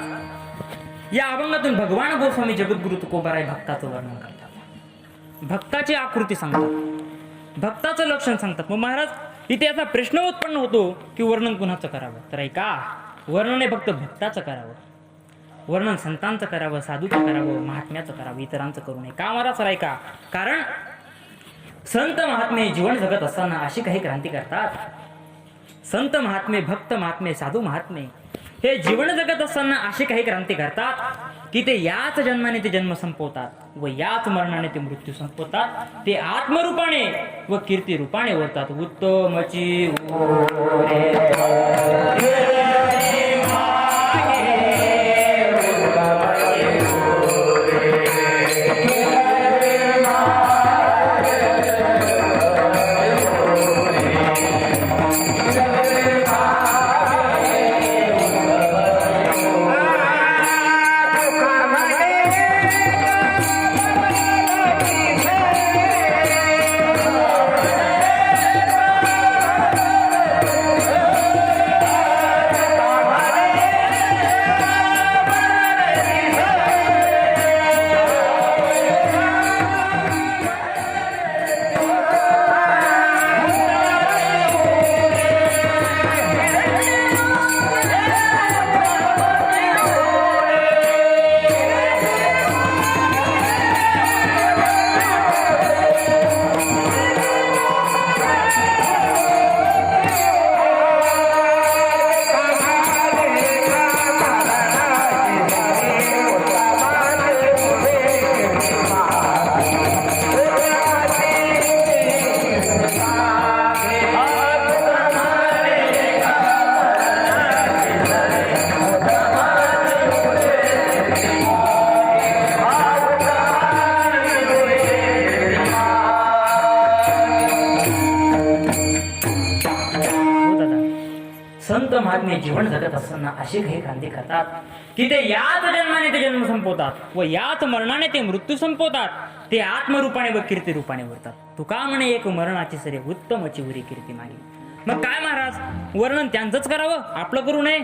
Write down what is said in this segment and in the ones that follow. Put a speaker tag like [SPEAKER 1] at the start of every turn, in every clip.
[SPEAKER 1] महाराज. या अभंगातून भगवान गोस्वामी जगद्गुरु तुकोबाराय भक्ताचं वर्णन करतात. भक्ताची आकृती सांगतात. भक्ताचं लक्षण सांगतात. मग महाराज इथे असा प्रश्न उत्पन्न होतो की वर्णन कुणाचं करावं? तर ऐका वर्णन हे फक्त भक्ताचं करावं. वर्णन संतांचं करावं साधूचं करावं महात्म्याचं करावं इतरांचं करू नये. का महाराज सर ऐका. कारण संत महात्मे जीवन जगत असताना अशी काही क्रांती करतात. संत महात्मे भक्त महात्मे साधू महात्मे हे जीवन जगत असताना अशी काही क्रांती करतात की ते याच जन्माने ते जन्म संपवतात व याच मरणाने ते मृत्यू संपवतात. ते आत्मरूपाने व कीर्ती रूपाने वरतात. उत्तमची महात्मे जीवन जगत असताना असे काही क्रांती करतात. की ते याच जन्माने ते जन्म संपवतात व याच मरणाने ते मृत्यू संपवतात. ते आत्मरूपाने व कीर्ती रूपाने वरतात तुका म्हणे एक मरणाची सरे उत्तमची उरी कीर्ती मागे. मग काय महाराज? वर्णन त्यांचंच करावं? आपलं करू नये.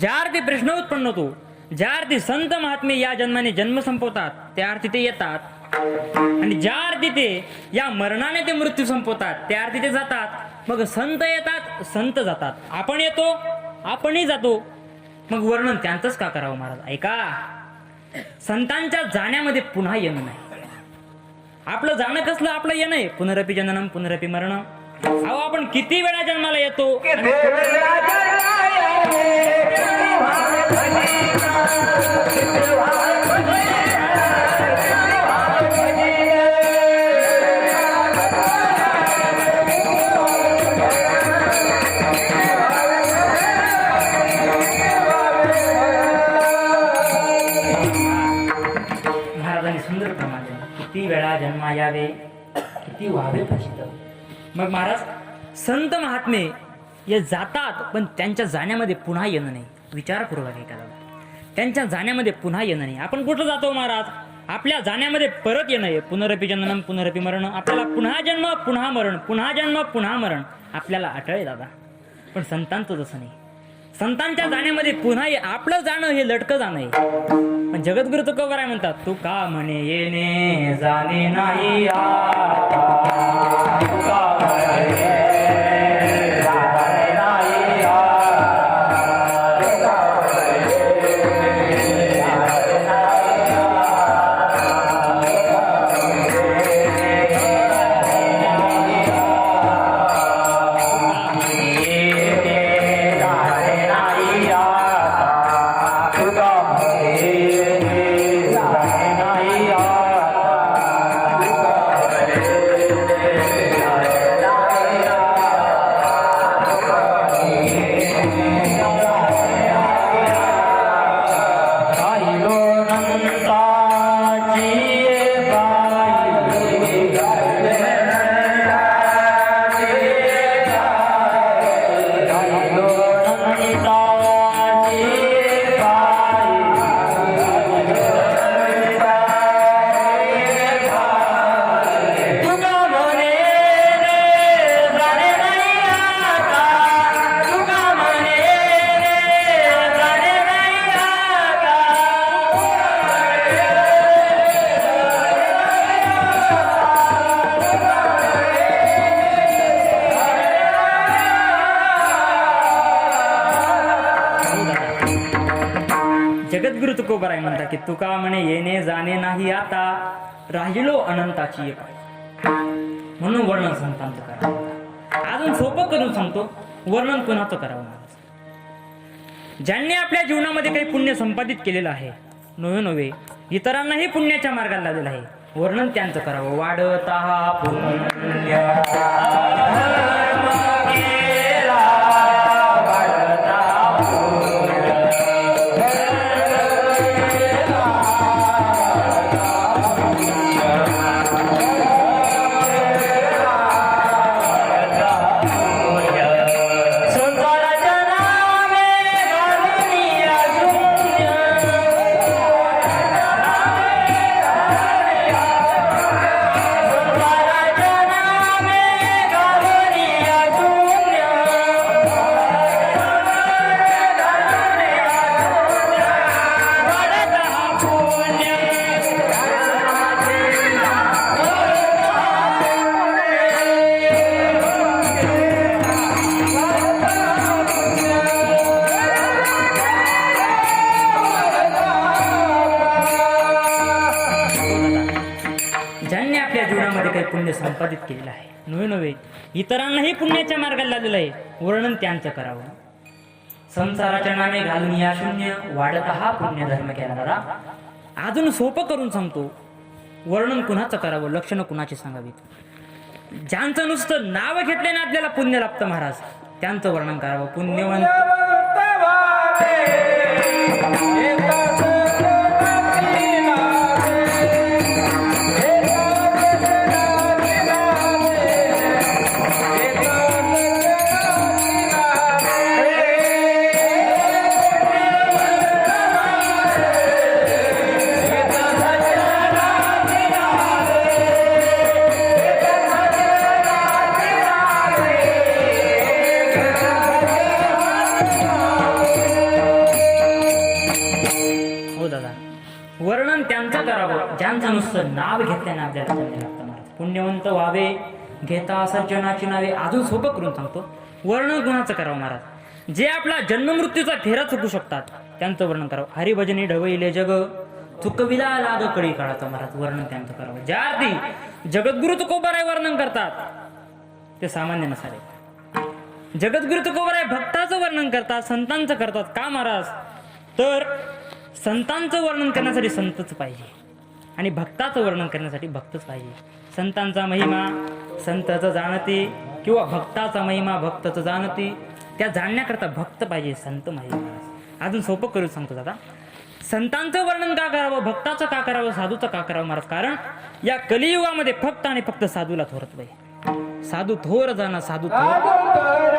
[SPEAKER 1] ज्या अर्थी प्रश्न उत्पन्न होतो ज्या अर्थी संत महात्मे या जन्माने जन्म संपवतात त्या अर्थी ते येतात. आणि ज्या अर्थी ते या मरणाने ते मृत्यू संपवतात त्या अर्थी ते जातात. मग संत येतात संत जातात. आपण येतो आपणही जातो. मग वर्णन त्यांचंच का करावं महाराज? ऐका. संतांच्या जाण्यामध्ये पुन्हा येणं नाही. आपलं जाणं कसलं? आपलं येणं आहे. पुनरपी जननम पुनरपी मरण. अहो आपण किती वेळा जन्माला येतो? जन्मा किती व्हावे प्रसिद्ध मग महाराज संत महात्मे हे जातात पण त्यांच्या जाण्यामध्ये पुन्हा येणं नाही. विचारपूर्वक ऐका त्यांच्या जाण्यामध्ये पुन्हा येणं नाही. आपण कुठं जातो महाराज? आपल्या जाण्यामध्ये परत येणं आहे. पुनरपी जन्म पुनरपी मरण. आपल्याला पुन्हा जन्म पुन्हा मरण पुन्हा जन्म पुन्हा मरण. आपल्याला आटळे दादा. पण संतांचं तसं नाही. संतांच्या जाण्यामध्ये पुन्हा आपलं जाणं हे लटकं जाणं आहे. पण जगद्गुरु तुका म्हणतात तू का म्हणे येणे जाणे नाही गुरु तुकोबराय म्हणता की तुका म्हणे येणे जाणे नाही आता. राहिलो अनंताची एक. म्हणून वर्णन संतांत करा. अजून सोपं करून सांगतो वर्णन कुणाचं करावं ज्यांनी आपल्या जीवनामध्ये काही पुण्य संपादित केलेलं आहे नवे नवे इतरांनाही पुण्याच्या मार्गाला लागलेलं आहे वर्णन त्यांचं करावं. वाढता हा पुण्य. इतरांनाही पुण्याच्या मार्गाला लागलेलं आहे. वर्णन त्यांचं करावं. संसाराच्या नामे घालून या शून्य वाढत हा पुण्य धर्म केला दादा. अजून सोपं करून सांगतो. वर्णन कुणाचं करावं लक्षणं कुणाची सांगावीत? ज्यांचं नुसतं नाव घेतले ना आपल्याला पुण्य लाभतं महाराज त्यांचं वर्णन करावं. पुण्यवंत नाव घेतल्याने आपल्याला पुण्य लागतं महाराज पुण्यवंत व्हावे घेता सज्जनाची नावे अजून सोपं करून सांगतो. वर्णन गुणाचं करावं महाराज. जे आपला जन्ममृत्यूचा फेरा चुकू शकतात त्यांचं वर्णन करावं. हरिभजनी ढवईले जग चुकविला लाग कळी काळाचं महाराज वर्णन त्यांचं करावं. ज्या अर्थी जगद्गुरु तुकोबाराय वर्णन करतात ते सामान्य नसावे. जगद्गुरु तुकोबराय भक्ताचं वर्णन करतात संतांचं करतात का महाराज? तर संतांचं वर्णन करण्यासाठी संतच पाहिजे. आणि भक्ताचं वर्णन करण्यासाठी भक्तच पाहिजे. संतांचा महिमा संताचं जाणते किंवा भक्ताचा महिमा भक्ताचं जाणते त्या जाणण्याकरता भक्त पाहिजे संत माहिती अजून सोपं करून सांगतो दादा. संतांचं वर्णन का करावं भक्ताचं का करावं साधूचं का करावं महाराज? कारण या कलियुगामध्ये फक्त आणि फक्त साधूला थोरत पाहिजे साधू थोर जाणं साधू थोर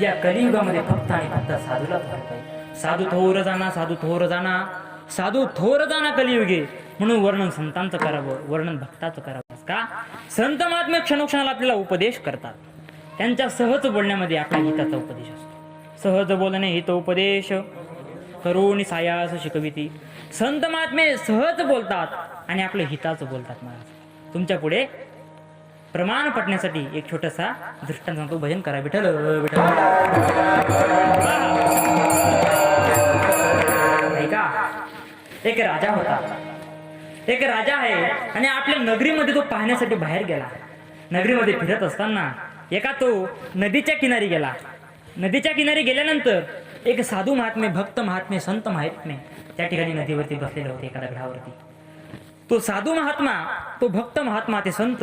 [SPEAKER 1] या कलियुगामध्ये फक्त आणि फक्त साधूला थोर आहे. साधू थोर जाणा साधू थोर जाणा साधू थोर जाणा कलियुगे. म्हणून वर्णन संतांचं करावं वर्णन भक्ताचं करावं. का? संत महात्मे क्षणोक्षणाला आपल्याला उपदेश करतात. त्यांच्या सहज बोलण्यामध्ये आपल्या हिताचा उपदेश असतो. सहज बोलणे हित उपदेश. करुणी सायास शिकविती. संत महात्मे सहज बोलतात आणि आपल्या हिताचं बोलतात महाराज. तुमच्यापुढे प्रमाण पटण्यासाठी एक छोटासा दृष्टांत सांगतो भजन करा. विठ्ठल विठ्ठल. ऐका एक राजा होता. एक राजा आहे आणि आपल्या नगरीमध्ये तो पाहण्यासाठी बाहेर गेला. नगरीमध्ये फिरत असताना एका तो नदीच्या किनारी गेला. नदीच्या किनारी गेल्यानंतर एक साधू महात्मे भक्त महात्मे संत महात्मे त्या ठिकाणी नदीवरती बसलेले होते एका दगडावरती तो साधू महात्मा तो भक्त महात्मा ते संत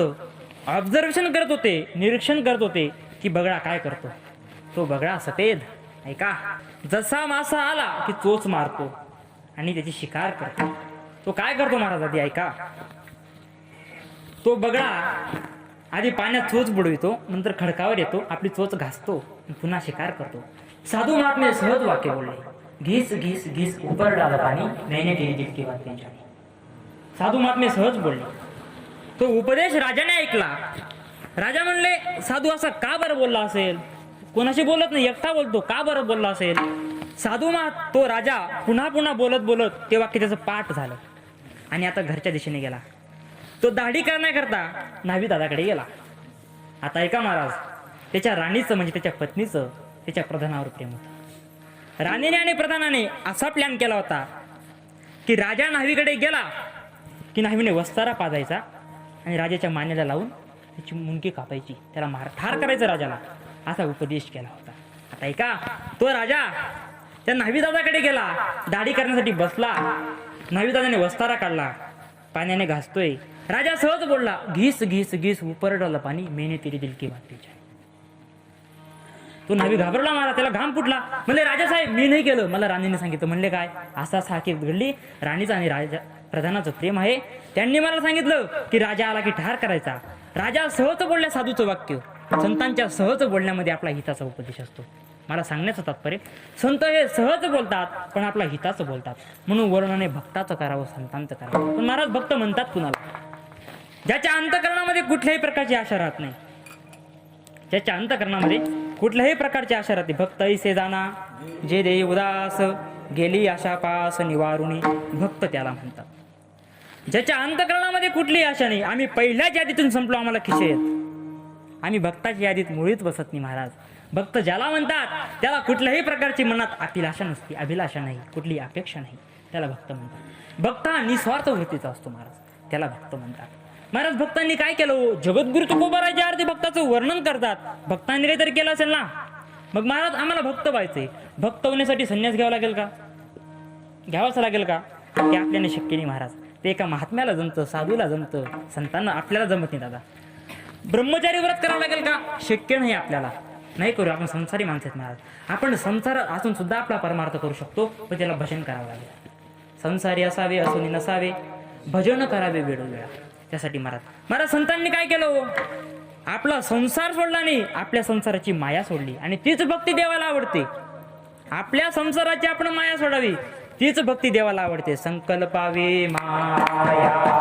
[SPEAKER 1] ऑब्झर्वेशन करत होते निरीक्षण करत होते की बगळा काय करतो. तो बगळा सफेद ऐका जसा मासा आला की चोच मारतो आणि त्याची शिकार करतो. तो काय करतो महाराज आधी ऐका. तो बगळा आधी पाण्यात चोच बुडवितो नंतर खडकावर येतो आपली चोच घासतो पुन्हा शिकार करतो. साधू महात्मे सहज वाक्य बोलले. घीस घीस घीस उपर पाणी नैने केली जितकी बात साधू महात्मे सहज बोलले. तो उपदेश राजाने ऐकला. राजा म्हणले साधू असा का बरं बोलला असेल? कोणाशी बोलत नाही एकटा बोलतो का बरं बोलला असेल? साधू मा तो राजा पुन्हा पुन्हा बोलत बोलत ते वाक्य त्याचं पाठ झालं. आणि आता घरच्या दिशेने गेला. तो दाढी करण्याकरता न्हावी दादाकडे गेला. आता ऐका महाराज त्याच्या राणीचं म्हणजे त्याच्या पत्नीचं त्याच्या प्रधानावर प्रेम होतं. राणीने आणि प्रधानाने असा प्लॅन केला होता की राजा न्हावीकडे गेला की न्हावीने वस्तारा पाजायचा आणि राजाच्या मान्याला लावून त्याची मुंडकी कापायची. त्याला मार ठार करायचं राजाला. असा उपदेश केला होता. आता ऐका तो राजा त्या न्हावीदादाकडे गेला. दाढी करण्यासाठी बसला. न्हावीदादाने वस्तारा काढला. पाण्याने घासतोय. राजा सहज बोलला घीस घीस घीस उपरडलं पाणी मेने तिरी दिलकी वाटते तो न्हावी घाबरला मला त्याला घाम फुटला. म्हणले राजासाहेब मी नाही केलं. मला राणीने सांगितलं. म्हणले काय? असा साखी घडली. राणीचा आणि राजा प्रधानाचं प्रेम आहे. त्यांनी मला सांगितलं की राजा आला की ठार करायचा. राजा सहज बोलल्या साधूचं वाक्य. संतांच्या सहज बोलण्यामध्ये आपला हिताचा उपदेश असतो. मला सांगण्याचं तात्पर्य संत हे सहज बोलतात पण आपला हिताचं बोलतात. म्हणून वर्णने भक्ताचं करावं संतांचं करावं. पण महाराज भक्त म्हणतात कुणाला? ज्याच्या अंतकरणामध्ये कुठल्याही प्रकारची आशा राहत नाही. ज्याच्या अंतकरणामध्ये कुठल्याही प्रकारची आशा राहते भक्त ऐसे जाणा जे देई उदास गेली आशा पास निवारुणी भक्त त्याला म्हणतात. ज्याच्या अंतकरणामध्ये कुठलीही आशा नाही. आम्ही पहिल्याच यादीतून संपलो आम्हाला खिशे आहेत आम्ही भक्ताच्या यादीत मुळीच बसत नाही महाराज. भक्त ज्याला म्हणतात त्याला कुठल्याही प्रकारची मनात अभिलाषा नसते अभिलाषा नाही कुठली अपेक्षा नाही त्याला भक्त म्हणतात. भक्त हा निस्वार्थ वृत्तीचा असतो महाराज. त्याला भक्त म्हणतात. महाराज भक्तांनी काय केलं? जगद्गुरु तुकोबाराच्या आरती भक्ताचं वर्णन करतात. भक्तांनी काहीतरी केलं असेल ना? मग महाराज आम्हाला भक्त व्हायचंय. भक्त होण्यासाठी संन्यास घ्यावा लागेल का? घ्यावाच लागेल का? ते आपल्याने शक्य नाही महाराज. ते एका महात्म्याला जमतं साधूला जमतं संतांना आपल्याला जमत नाही दादा. ब्रह्मचारी व्रत करावं लागेल का? शक्य नाही आपल्याला. नाही करू आपण संसारी माणसं आहेत महाराज. आपण संसार असून सुद्धा आपला परमार्थ करू शकतो पण त्याला भजन करावं लागेल. संसारी असावे असून नसावे भजन करावे वेळोवेळा त्यासाठी महाराज महाराज संतांनी काय केलं हो? आपला संसार सोडला नाही आपल्या संसाराची माया सोडली. आणि तीच भक्ती देवाला आवडते. आपल्या संसाराची आपण माया सोडावी. तीच भक्ती देवाला आवडते. संकल्पावे माया.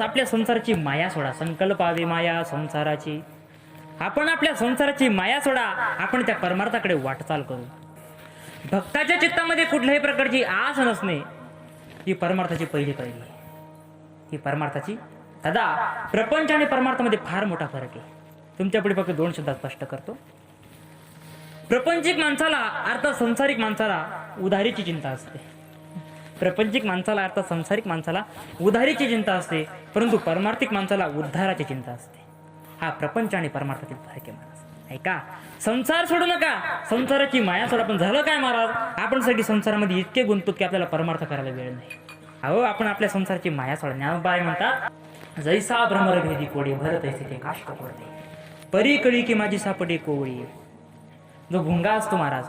[SPEAKER 1] आपल्या संसाराची माया सोडा. संकल्पावी माया संसाराची. आपण आपल्या संसाराची माया सोडा. आपण त्या परमार्थाकडे वाटचाल करू. भक्ताच्या चित्तामध्ये कुठल्याही प्रकारची आस नसणे ही परमार्थाची पहिली पहिली आहे ही परमार्थाची दादा प्रपंच आणि परमार्थामध्ये फार मोठा फरक आहे. तुमच्यापुढे फक्त दोन शब्दात स्पष्ट करतो. प्रपंचिक माणसाला अर्थात संसारिक माणसाला उधारीची चिंता असते. प्रपंचिक माणसाला अर्थात संसारिक माणसाला उधारीची चिंता असते परंतु परमार्थिक माणसाला उद्धाराची चिंता असते. हा प्रपंच आणि परमार्थातील फरक आहे महाराज. ऐका संसार सोडू नका. संसाराची माया सोडा. पण झालं काय महाराज? आपण सगळी संसारामध्ये इतके गुंततो की आपल्याला परमार्थ करायला वेळ नाही. अहो आपण आपल्या संसाराची माया सोडा. ज्ञानबाय म्हणतात जैसा भ्रमरभेदी कोडी भरत ऐसे ते काष्ट कोडते परी कळी की माझी सापडे कोवळी. जो भुंगा असतो महाराज